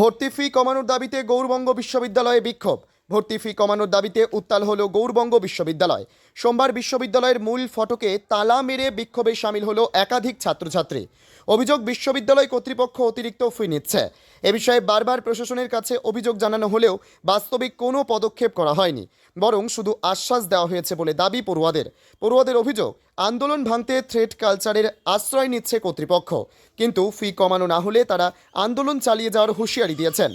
ভর্তি ফি কমানোর দাবিতে গৌরবঙ্গ বিশ্ববিদ্যালয়ে বিক্ষোভ। ভর্তি ফি কমানোর দাবিতে উত্তাল হল গৌরবঙ্গ বিশ্ববিদ্যালয়। সোমবার বিশ্ববিদ্যালয়ের মূল ফটকে তালা মেরে বিক্ষোভে সামিল হল একাধিক ছাত্রছাত্রী। অভিযোগ বিশ্ববিদ্যালয় কর্তৃপক্ষ অতিরিক্ত ফি নিচ্ছে। এ বিষয়ে বারবার প্রশাসনের কাছে অভিযোগ জানানো হলেও বাস্তবিক কোনো পদক্ষেপ করা হয়নি, বরং শুধু আশ্বাস দেওয়া হয়েছে বলে দাবি পড়ুয়াদের। পড়ুয়াদের অভিযোগ, আন্দোলন ভাঙতে থ্রেড কালচারের আশ্রয় নিচ্ছে কর্তৃপক্ষ, কিন্তু ফি কমানো না হলে তারা আন্দোলন চালিয়ে যাওয়ার হুঁশিয়ারি দিয়েছেন।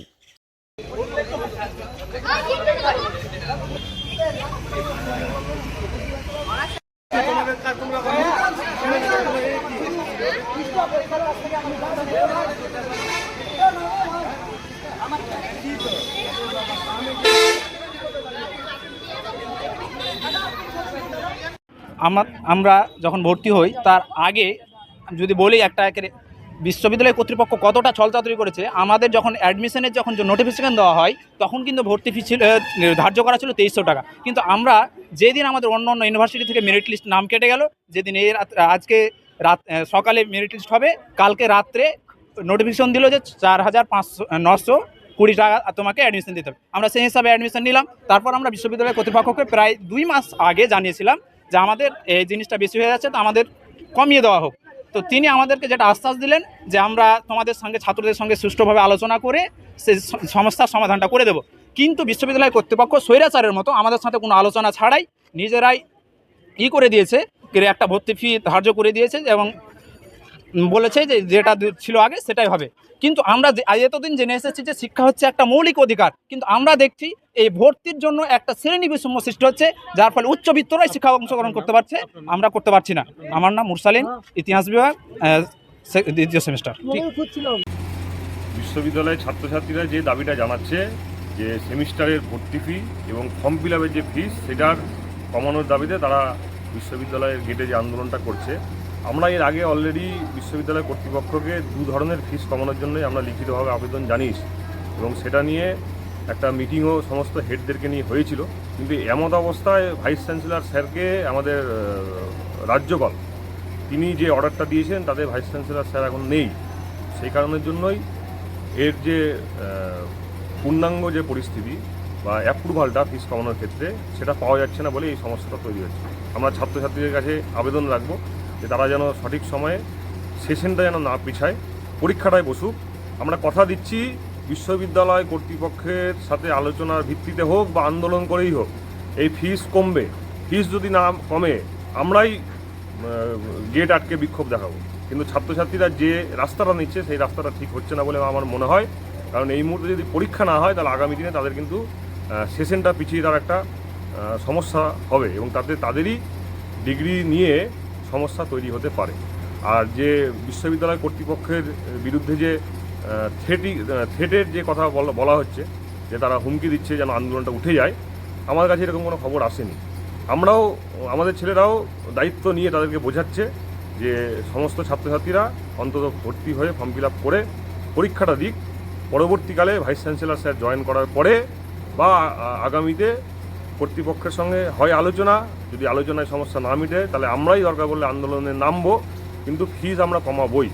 আমার আমরা যখন ভর্তি হই, তার আগে যদি বলি একটা বিশ্ববিদ্যালয় কর্তৃপক্ষ কতটা ছলচাতুরি করেছে, আমাদের যখন অ্যাডমিশনের যখন নোটিফিকেশন দেওয়া হয়, তখন কিন্তু ভর্তি ফি ছিল ধার্য করা ছিল তেইশশো টাকা। কিন্তু আমরা যেদিন আমাদের অন্য অন্য ইউনিভার্সিটি থেকে মেরিট লিস্ট নাম কেটে গেল, যেদিন এই আজকে রাত সকালে মেরিট লিস্ট হবে, কালকে রাত্রে নোটিফিকেশন দিল যে চার হাজার পাঁচশো নশো কুড়ি টাকা তোমাকে অ্যাডমিশন দিতে হবে। আমরা সেই হিসাবে অ্যাডমিশন নিলাম। তারপর আমরা বিশ্ববিদ্যালয় কর্তৃপক্ষকে প্রায় দুই মাস আগে জানিয়েছিলাম যে আমাদের এই জিনিসটা বেশি হয়ে যাচ্ছে, তো আমাদের কমিয়ে দেওয়া হোক। তো তিনি আমাদেরকে যেটা আশ্বাস দিলেন যে আমরা তোমাদের সঙ্গে, ছাত্রদের সঙ্গে সুষ্ঠুভাবে আলোচনা করে স- সমস্যার সমাধানটা করে দেব। কিন্তু বিশ্ববিদ্যালয় কর্তৃপক্ষ স্বৈরাচারের মতো আমাদের সাথে কোনো আলোচনা ছাড়াই নিজেরাই ই করে দিয়েছে একটা ভর্তি ফি ধার্য করে দিয়েছে এবং বলেছে যে যেটা ছিল আগে, সেটাই হবে। কিন্তু আমরা এতদিন জেনে এসেছি যে শিক্ষা হচ্ছে একটা মৌলিক অধিকার। কিন্তু আমরা দেখছি এই ভর্তির জন্য একটা শ্রেণি বৈষম্য সৃষ্টি হচ্ছে, যার ফলে উচ্চবিত্তরাই শিক্ষা অংশগ্রহণ করতে পারছে, আমরা করতে পারছি না। আমার নাম মুরসালিন, ইতিহাস বিভাগ দ্বিতীয় সেমিস্টার। বিশ্ববিদ্যালয়ের ছাত্রছাত্রীরা যে দাবিটা জানাচ্ছে যে সেমিস্টারের ভর্তি ফি এবং ফর্ম ফিল যে ফিস সেটার কমানোর দাবিতে তারা বিশ্ববিদ্যালয়ের গেটে যে আন্দোলনটা করছে আমরা এর আগে অলরেডি বিশ্ববিদ্যালয় কর্তৃপক্ষকে দু ধরনের ফিস কমানোর জন্যই আমরা লিখিতভাবে আবেদন জানিয়েছি এবং সেটা নিয়ে একটা মিটিংও সমস্ত হেডদেরকে নিয়ে হয়েছিল। কিন্তু এমত অবস্থায় ভাইস চ্যান্সেলর স্যারকে আমাদের রাজ্যপাল, তিনি যে অর্ডারটা দিয়েছেন তাদের ভাইস চ্যান্সেলর স্যার এখন নেই। সেই কারণের জন্যই এর যে পূর্ণাঙ্গ যে পরিস্থিতি বা অ্যাপ্রুভালটা ফিস কমানোর ক্ষেত্রে সেটা পাওয়া যাচ্ছে না বলে এই সমস্যাটা তৈরি হচ্ছে। আমরা ছাত্রছাত্রীদের কাছে আবেদন রাখব। যে তারা যেন সঠিক সময়ে সেশনটা যেন না পিছায়, পরীক্ষাটায় বসুক। আমরা কথা দিচ্ছি বিশ্ববিদ্যালয় কর্তৃপক্ষের সাথে আলোচনার ভিত্তিতে হোক বা আন্দোলন করেই হোক, এই ফিস কমবে। ফিস যদি না কমে, আমরাই গেট আটকে বিক্ষোভ দেখাবো। কিন্তু ছাত্রছাত্রীরা যে রাস্তাটা নিচ্ছে, সেই রাস্তাটা ঠিক হচ্ছে না বলে আমার মনে হয়। কারণ এই মুহূর্তে যদি পরীক্ষা না হয়, তাহলে আগামী দিনে তাদের কিন্তু সেশনটা পিছিয়ে দেওয়ার একটা সমস্যা হবে এবং তাতে তাদেরই ডিগ্রি নিয়ে সমস্যা তৈরি হতে পারে। আর যে বিশ্ববিদ্যালয় কর্তৃপক্ষের বিরুদ্ধে যে থ্রেটি থ্রেটের যে কথা বলা হচ্ছে, যে তারা হুমকি দিচ্ছে যেন আন্দোলনটা উঠে যায়, আমার কাছে এরকম কোনো খবর আসেনি। আমরাও, আমাদের ছেলেরাও দায়িত্ব নিয়ে তাদেরকে বোঝাচ্ছে যে, সমস্ত ছাত্রছাত্রীরা অন্তত ভর্তি হয়ে ফর্ম ফিল করে পরীক্ষাটা দিক। পরবর্তীকালে ভাইস চ্যান্সেলর স্যার জয়েন করার পরে বা, আগামীতে কর্তৃপক্ষের সঙ্গে হয় আলোচনা, যদি আলোচনায় সমস্যা না মিটে, তাহলে আমরাই দরকার বললে আন্দোলনে নামবো, কিন্তু ফিজ আমরা কমাবই।